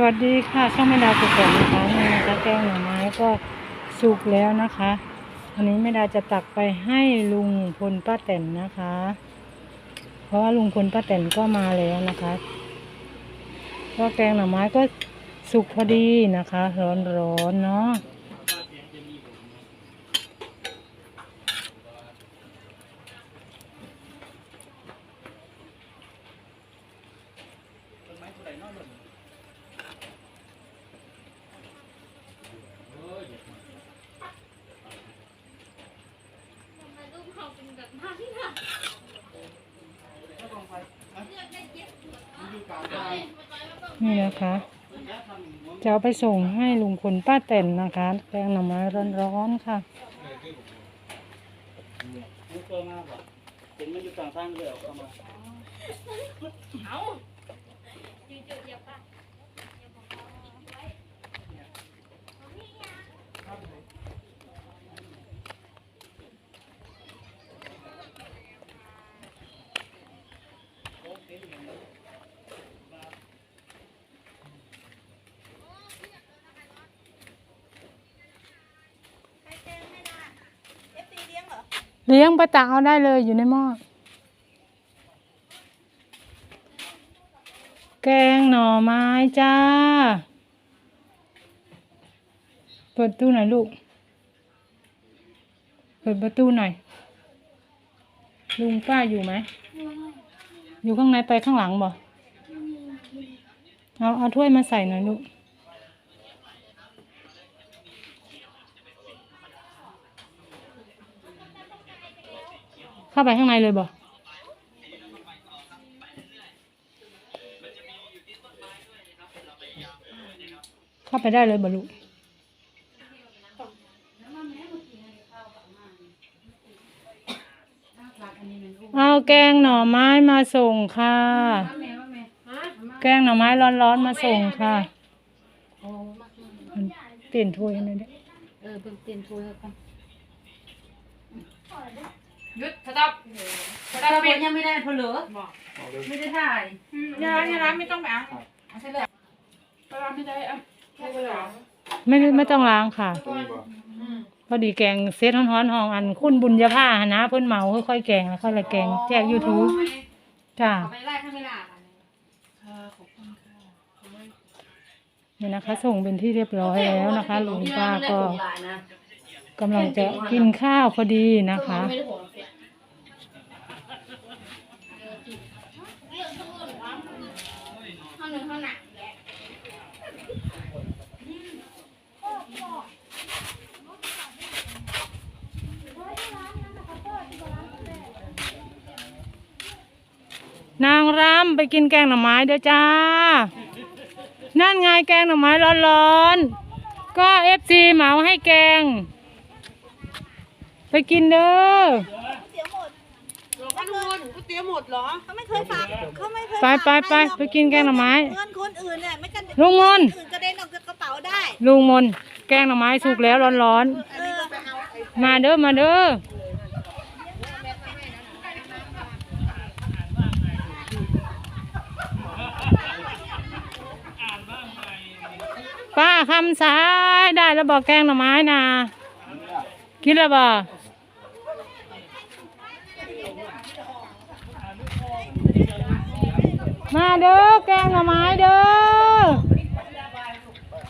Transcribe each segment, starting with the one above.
สวัสดีค่ะช่องแม่ดาวกุกแก่นะคะนี่นะคะแกงหน่อไม้ก็สุกแล้วนะคะวันนี้แม่ดาจะตักไปให้ลุงพลป้าแตนนะคะ เพราะว่าลุงพลป้าแตนก็มาแล้วนะคะก็แกงหน่อไม้ก็สุกพอดีนะคะ ร้อนๆเนาะ นี่นะคะจะเอาไปส่งให้ลุงพลป้าแตนนะคะแกงหน่อไม้ร้อนๆค่ะมันตัวมากว่าเห็นมันอยู่กลางทางเลยเอาเข้ามาเเลี้ยงปลาตักเอาได้เลยอยู่ในหม้อแกงหน่อไม้จ้า เปิดประตูหน่อยลูก เปิดประตูหน่อย ลุงป้าอยู่ไหม อยู่ข้างในไปข้างหลังบ่เอาเอาถ้วยมาใส่หน่อยลูก เข้าไปข้างในเลยบ่เข้าไปได้เลยบ่ลูกเอาแกงหน่อไม้มาส่งค่ะ แกงหน่อไม้ร้อนๆมาส่งค่ะเปลี่ยนถ้วยให้หน่อยเด้อเออเพิ่งเปลี่ยนถ้วยแล้วกัน หยุดสต็อปสต็อปเราปิดยังไม่ได้เพลอไม่ได้ถ่ายยาเนี่ยนะไม่ต้องไปเอาเอาใช่เลยเวลาไม่ได้เอาไม่เป็นไรไม่ได้ไม่ต้องล้างค่ะพอดีแกงเซตฮ้อนๆห้องอันคุณบุญญาภาหนนะเพิ่นเมาค่อยๆแกงแล้วค่อยละแกงแจกยูทูบจ้าเอาไปไล่ข้างไม่ได้เนี่ยนะคะ ส่งเป็นที่เรียบร้อยแล้วนะคะลุงป้าก็นะกำลังจะกินข้าวพอดีนะคะ นางรำไปกินแกงหน่อไม้เด้อจ้า นั่นไงแกงหน่อไม้ร้อนๆ ก็เอฟซีเหมาให้แกง ไปกินเด้อก็ดูก๋วยเตี๋ยวหมดเหรอเขาไม่เคยฝากเขาไม่เคยไปฝากไปไปใครหรอไปกินแกงหน่อไม้ เงินคนอื่นเนี่ยไม่กันลุงมนอื่นกระเด็นออกจากกระเป๋าได้ลุงมน แกงหน่อไม้สุกแล้วร้อนเออๆ มาเด้อมาเด้อ ป้าคำสายได้แล้วบอกแกงหน่อไม้นะกินแล้วบ่มาเด้อแกงหน่อไม้เด้อ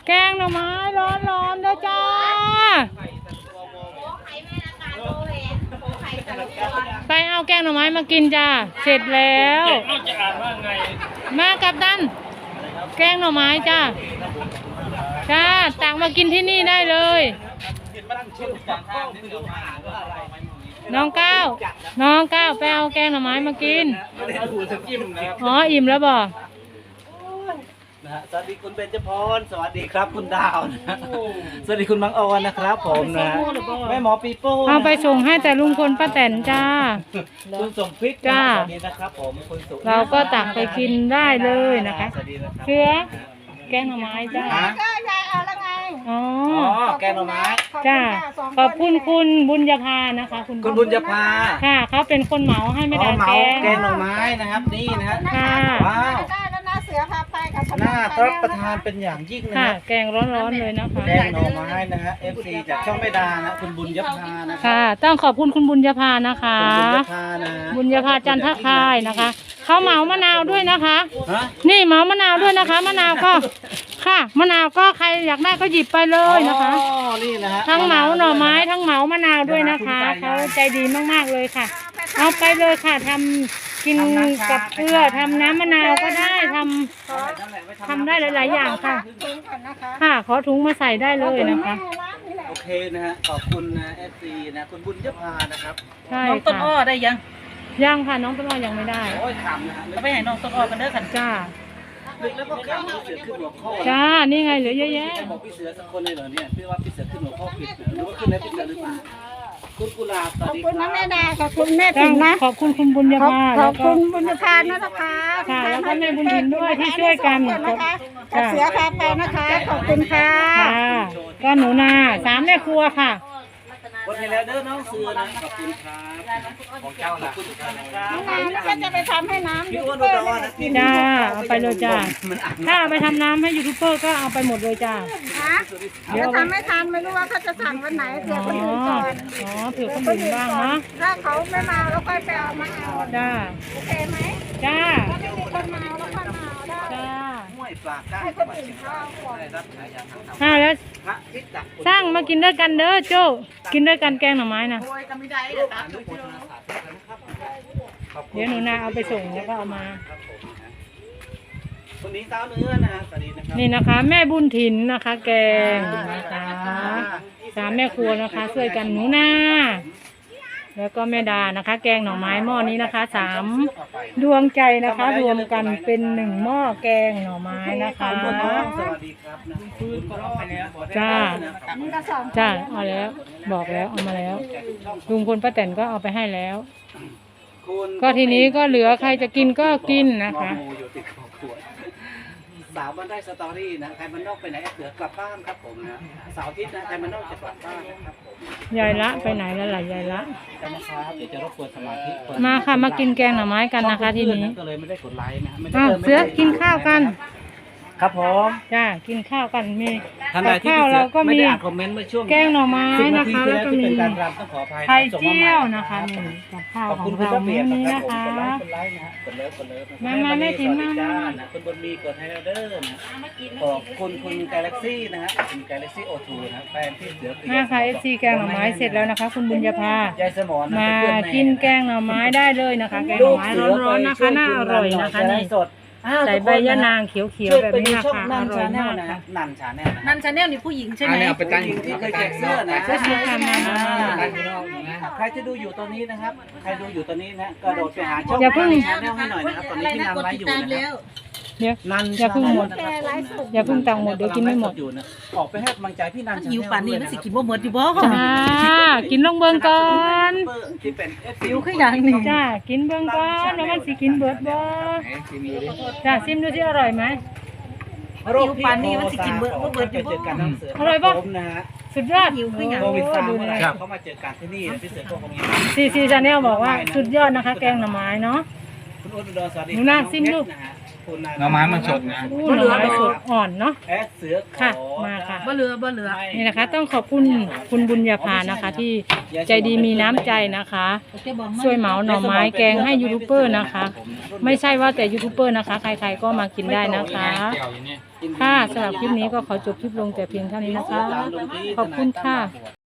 แกงหน่อไม้ร้อนๆเด้อจ้าไปเอาแกงหน่อไม้มากินจ้าเสร็จแล้วนอกจากอ่านว่าไงมากับดันแกงหน่อไม้จ้า จ้าตักมากินที่นี่ได้เลย น้องก้าวน้องก้าวไปเอาแกงหน่อไม้มากินไม่ได้ดูสกิมนะครับอ๋ออิ่มแล้วบ่นะฮะสวัสดีคุณเบญจพรสวัสดีครับคุณดาวนะฮะสวัสดีคุณบางออนนะครับ ผมนะฮะแม่หมอปีโป้นะเอาไปส่งให้แต่ลุงพลป้าแตนจ้า คุณส่งพริกนะจ้า สวัสดีนะครับผมคุณสุเราก็ตักไปกินได้เลยนะคะ สวัสดีนะครับเชื้อแกงหน่อไม้จ้า ฮะก็ยายเอาแล้วไงอ๋อ อ๋อแกงหน่อไม้จ้า ขอบคุณคุณบุญญาภานะคะ คุณคุณบุญญาภาค่ะ เขาเป็นคนเหมาให้ไม่อ๋อได้เหมาแกง แกงหน่อไม้นะครับนี่นะฮะค่ะ ว้าว ได้แล้วนะเสือพาไปกับสน่ารับประทานเป็นอย่างยิ่งนะค่ะ ฮะแกงร้อนๆเลยนะคะ แกงหน่อไม้นะฮะ FC จากช่องไม่ดานะคุณบุญยภานะครัค่ะต้องขอบคุณคุณบุญญาภานะคะ คุณบุญยภานะฮะบุญญาภาจันทคายนะคะ เขาเหมามะนาวด้วยนะคะ ฮะนี่เหมามะนาวด้วยนะคะ มะนาวก็ ค่ะมะนาวก็ใครอยากได้ก็หยิบไปเลยนะคะ อ๋อนี่นะฮะทั้งเหมาหน่อไม้ทั้งเหมามะนาวด้วยนะคะเขาใจดีมากๆเลยค่ะ เอาไปเลยค่ะทำกินกับเกลือทำน้ำมะนาวก็ได้ทำทำได้หลายๆอย่างค่ะค่ะ ขอถุงมาใส่ได้เลยนะคะโอเคนะฮะ ขอบคุณนะ FC นะ คุณบุญยภานะครับ ใช่น้องต้นอ้อค่ะได้ยัง ยังค่ะน้องต้นอ้อยังไม่ได้โอ้ยขำนะฮะเอาไปให้น้องต้นอ้อกันเด้อกัน จ้า ลึกแล้วก็ขำพี่เสือขึ้นหัวข้อจ้า นี่ไงเหลือเยอะแยะไม่บอกพี่เสือสักคนเลยเหรอเนี่ยพี่ว่าพี่เสือขึ้นหัวข้อผิดนะหรือว่าขึ้นแล้วพี่เสือหรือเปล่าคุณกุหลาบสวัสดีขอบคุณครันะบแม่ดาขอบคุณแม่ต้ถิองนนะขอบคุณคุณบุญญาขอบภาขแล้อวบก็คุณบุญทานนะคะค่ะแล้วก็แม่บุญถิ่นด้วยที่ช่วยกันนะคะกับเสือพาไปนะคะ ขอบคุณค่ะ ค่ะก็หนูนาสามแม่ครัวค่ะ คนที่แล้วเด้อน้องเสือนะขอบคุณครับของเจ้าล่ะขอบคุณทุกท่านนะครับน้ำแล้วก็จะไปทำให้น้ำพี่ยูอ้วนทูบอุเบอดร์รนะพี่จ้าเอาไปเลยจ้ามันอัดถ้าเอาไปทำน้ำให้ยูทูบเบอร์ก็เอาไปหมดเลยจ้านะจะทำไม่ทันไม่รู้ว่าเขาจะสั่งวันไหนเผื่อ๋ออคนอื่นก่อนอ๋อเผื่อคนอื่นบ้างเนาะถ้าเขาไม่มาแล้วค่อยไปเอามาเอาจ้าโอเคไหมจ้าถ้าไม่มีคนมาเอาแล้ว ห้วยปลาก้างให้คนอื่นเขาเอาก่อนได้รับฉายาทางธรรมค่ะแล้วพระทิศตักสร้างมากินด้วยกันเด้อโจ้กินด้วยกันแกงหน่อไม้นะโอ้ยก็ไม่ได้เด้อตามทุกคนนะครับขอบคุณเดี๋ยวหนูนาเอาไปส่งแล้วก็เอามา ครับผมนะคนนี้สาวเนื้อนะฮะสวัสดีนะครับ นี่นะคะ แม่บุญถินนะคะ แกงนะคะสามแม่ครัวนะคะช่วยกันหนูนา แล้วก็แม่ดานะคะ แกงหน่อไม้หม้อนี้นะคะสามดวงใจนะคะ รวมกันเป็นหนึ่งหม้อแกงหน่อไม้นะคะ สวัสดีครับนะฟื้นก็เอาไปแล้วจ้านี่ก็สองจ้าเอาแล้ว บอกแล้วเอามาแล้วลุงพลป้าแตนก็เอาไปให้แล้วคุณก็ทีนี้ก็เหลือใครจะกินก็กินนะคะ สาวบ้านได้สตอรี่นะใครมันนอกไปไหนเสือกลับบ้านครับผมนะเสาร์อาทิตย์นะใครมันนอกจะกลับบ้านนะครับผมยายละไปไหนแล้วล่ะยายละจะมาครับเดี๋ยวจะรบกวนสมาธิเปิดมาค่ะมากินแกงหน่อไม้กันนะคะทีนี้ ก็เลยไม่ได้กดไลค์นะไม่ได้อ้าวไม่ได้เสือกินข้าวกัน ครับผมจ้ากินข้าวกันมีท่านใดกับที่ข้าวพี่เสืเราอก็ไม่มีได้อ่านคอมเมนต์เมื่อช่วงแกงหน่อไม้สิบนานะทีคะที่แล้วแล้วก็ที่มีเป็นการรำต้องขออภัยไข่ส่งเจีมาใหม่ยวนะคะนี่กับข้าวขอบขคุอณงคุณเราระเบีมื้ยอบนะนี้ครับนะผมคะ กดไลค์กดไลค์นะฮะกดเลิฟกดเลิฟนะมามาแม่ถิ่นมาสวัสดีจ้นะคุณบนมีกดให้เราเด้อนะขอบคุณคุณกาแล็กซี่นะฮะคุณกาแล็กซี่โอทูนะแฟนที่เสือเปียมาค่ะเอซีแกงหน่อไม้เสร็จแล้วนะคะ คุณบุญญาภา ยายสมอนนะมาเป็นเพื่อแกินแกงหน่อไม้ได้เลยนะคะ แกงหน่อไม้ร้อนๆนะคะ น่าอร่อยนะคะนี่ สด อ้าวใส่ทุกใบคนยะนะนางเขียวช่ๆวยแบบไปนี้ดูนะช่องคะนัอนร่อชายแนมาลกนะค่ะฮะนันชาแนลนะนั่นชาแนลนี่ผู้หญิงใช่ไหมอันนี้เอาไปตั้งผู้หญิงที่เคยแจกเสื้อนะเสื้อสีขาวมามามาใครที่ดูอยู่ตอนนี้นะครับ ใครดูอยู่ตอนนี้นะกระโดดไปหาช่องอย่าเพิ่งนันชาแนลให้หน่อยนะครับตอนนี้ที่นันไลฟ์อยู่นะครับ เดี๋ยว นันอย่าเพิ่งหมดชแนลนะครับอย่าเพิ่งตังหมดเดี๋ยวกินไม่หมด อยู่นะออกไปให้กำลังใจพี่นันชาแนลหิวป่านนี้มันสิกินบ่หมดอยู่บ่จ้ากินลงเบิงก่อนที่เป็น FC หิวขึ้นอย่างหนึ่งจ้ากินเบิงก่อนแล้วมันสิกินเบิดบ่จ้าซิมดูที่อร่อยไหม โรคป่านนี้มันสิกินเบิร์ดเบิร์ดอยู่เจอกันน้ำเสืออร่อยปะ ผมนะฮะสุดยอดโควิดซาดูเมื่อไหร่นะเขามาเจอกันที่นี่พี่เสือก็คงยังซีซีชาแนลบอกว่าสุดยอดนะคะ แกงหน่อไม้เนาะ คุณอ้นอุดรสวัสดีหนูน่าซิมลูก นะฮะคุณ หน่อไม้มันสดนะอู้หน่อไม้สดอ่อนเนาะ แอดเสือขอค่ะมาค่ะ บ่เหลือบ่เหลือ นี่นะคะ ต้องขอบคุณคุณบุญญาภานะคะ ที่ใจดีมีน้ำใจนะคะ ช่วยเหมาหน่อไม้แกงให้ยูทูบเบอร์นะคะ ไม่ใช่ว่าแต่ยูทูบเบอร์นะคะ ใครๆก็มากินได้นะคะเกี่ยวอย่างนี้ค่ะสำหรับคลิปนี้ก็ขอจบคลิปลงแต่เพียงเท่านี้นะคะ ขอบคุณค่ะ